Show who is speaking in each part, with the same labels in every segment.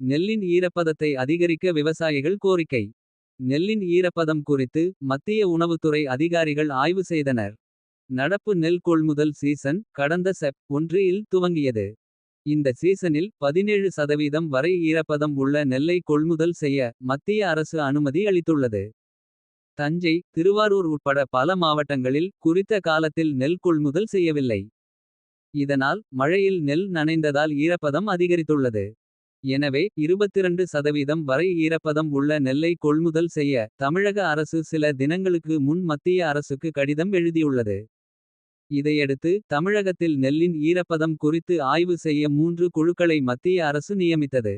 Speaker 1: நெல்லின் ஈரப்பதத்தை அதிகரிக்க விவசாயிகள் கோரிக்கை. நெல்லின் ஈரப்பதம் குறித்து மத்திய உணவுத்துறை அதிகாரிகள் ஆய்வு செய்தனர். நடப்பு நெல் கொள்முதல் சீசன் கடந்த செப். ஒன்று இல் துவங்கியது. இந்த சீசனில் 17 சதவீதம் வரை ஈரப்பதம் உள்ள நெல்லை கொள்முதல் செய்ய. மத்திய அரசு அனுமதி அளித்துள்ளது. தஞ்சை திருவாரூர் உட்பட பல மாவட்டங்களில். குறித்த காலத்தில் நெல் கொள்முதல் செய்யவில்லை. இதனால் மழையில் நெல் நனைந்ததால் ஈரப்பதம் அதிகரித்துள்ளது. எனவே 22 சதவீதம் வரை ஈரப்பதம் உள்ள நெல்லை கொள்முதல் செய்ய. தமிழக அரசு சில தினங்களுக்கு முன் மத்திய அரசுக்கு கடிதம் எழுதியுள்ளது. இதையடுத்து தமிழகத்தில் நெல்லின் ஈரப்பதம் குறித்து ஆய்வு செய்ய மூன்று குழுக்களை மத்திய அரசு நியமித்தது.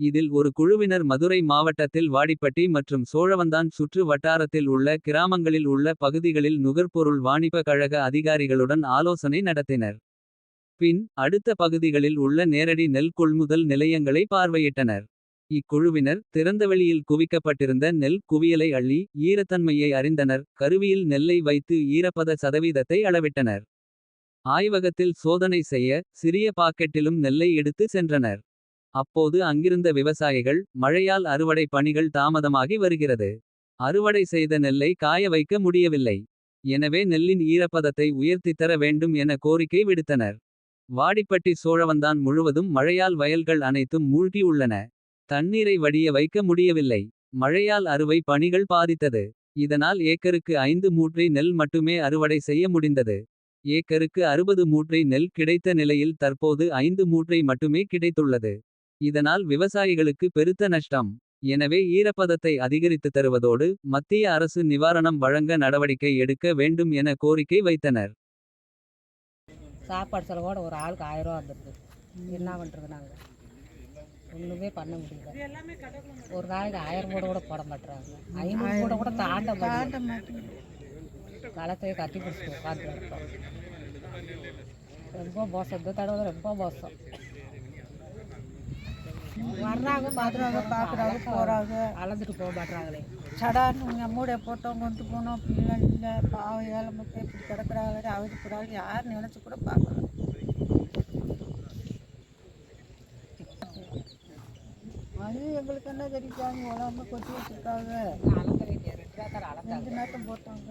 Speaker 1: இதில் ஒரு குழுவினர் மதுரை மாவட்டத்தில் வாடிப்பட்டி மற்றும் சோழவந்தான் சுற்று வட்டாரத்தில் உள்ள கிராமங்களில் உள்ள பகுதிகளில் நுகர்பொருள் வாணிப கழக அதிகாரிகளுடன் ஆலோசனை நடத்தினர். பின் அடுத்த பகுதிகளில் உள்ள நேரடி நெல் கொள்முதல் நிலையங்களை பார்வையிட்டனர். இக்குழுவினர் திறந்தவெளியில் குவிக்கப்பட்டிருந்த நெல் குவியலை அள்ளி. ஈரத்தன்மையை அறிந்தனர் கருவியில் நெல்லை வைத்து ஈரப்பத சதவீதத்தை அளவிட்டனர். ஆய்வகத்தில் சோதனை செய்ய சிறிய பாக்கெட்டிலும் நெல்லை எடுத்து சென்றனர். அப்போது அங்கிருந்த விவசாயிகள் மழையால் அறுவடை பணிகள் தாமதமாகி வருகிறது. அறுவடை செய்த நெல்லை காய வைக்க முடியவில்லை. எனவே நெல்லின் ஈரப்பதத்தை உயர்த்தித்தர வேண்டும் என கோரிக்கை விடுத்தனர். வாடிப்பட்டி சோழவந்தான் முழுவதும் மழையால் வயல்கள் அனைத்தும் மூழ்கி உள்ளன. தண்ணீரை வடிய வைக்க முடியவில்லை. மழையால் அறுவை பணிகள் பாதித்தது. இதனால் ஏக்கருக்கு ஐந்து மூட்டை நெல் மட்டுமே அறுவடை செய்ய முடிந்தது. ஏக்கருக்கு 60 மூட்டை நெல் கிடைத்த நிலையில் தற்போது ஐந்து மூட்டை மட்டுமே கிடைத்துள்ளது. இதனால் விவசாயிகளுக்கு பெருத்த நஷ்டம். எனவே ஈரப்பதத்தை அதிகரித்து தருவதோடு. மத்திய அரசு நிவாரணம் வழங்க நடவடிக்கை எடுக்க வேண்டும் என கோரிக்கை வைத்தனர்.
Speaker 2: சாப்பாடு செலவோட ஒரு ஆளுக்கு ஆயிரம் ரூபா வந்துடுது என்ன பண்ணுறது நாங்கள் ஒன்றுமே பண்ண முடியல. ஒரு நாளைக்கு ஆயிரம் கூட கூட போட மாட்டுறாங்க ஐநூறு கூட கூட தாண்ட மாட்டேங்குது. களத்தையே கட்டி பிடிச்சிட்டு உட்காந்து இருக்கோம் ரொம்ப மோசம். இந்த தடவை ரொம்ப மோசம்.
Speaker 3: வர்றாங்க பார்க்குறாங்க பார்க்குறாங்க போகிறாங்க
Speaker 2: அளந்துட்டு போக மாட்டுறாங்களே
Speaker 3: சடான்னு மூடைய போட்டவங்க வந்து போனோம். பிள்ளை இல்லை பாவம் ஏழை மக்கள் இப்படி கிடக்குறாங்களே அவதிப்படுறாங்க யார் நினச்சி கூட பார்க்கல. அது எங்களுக்கு என்ன தெரிவிக்காங்க உடம்பு கொட்டி வச்சுருக்காங்க.
Speaker 2: அளக்க வேண்டிய ரெண்டு ரூபா அளந்தாங்க
Speaker 3: ரெண்டு நேரத்தும் போட்டாங்க.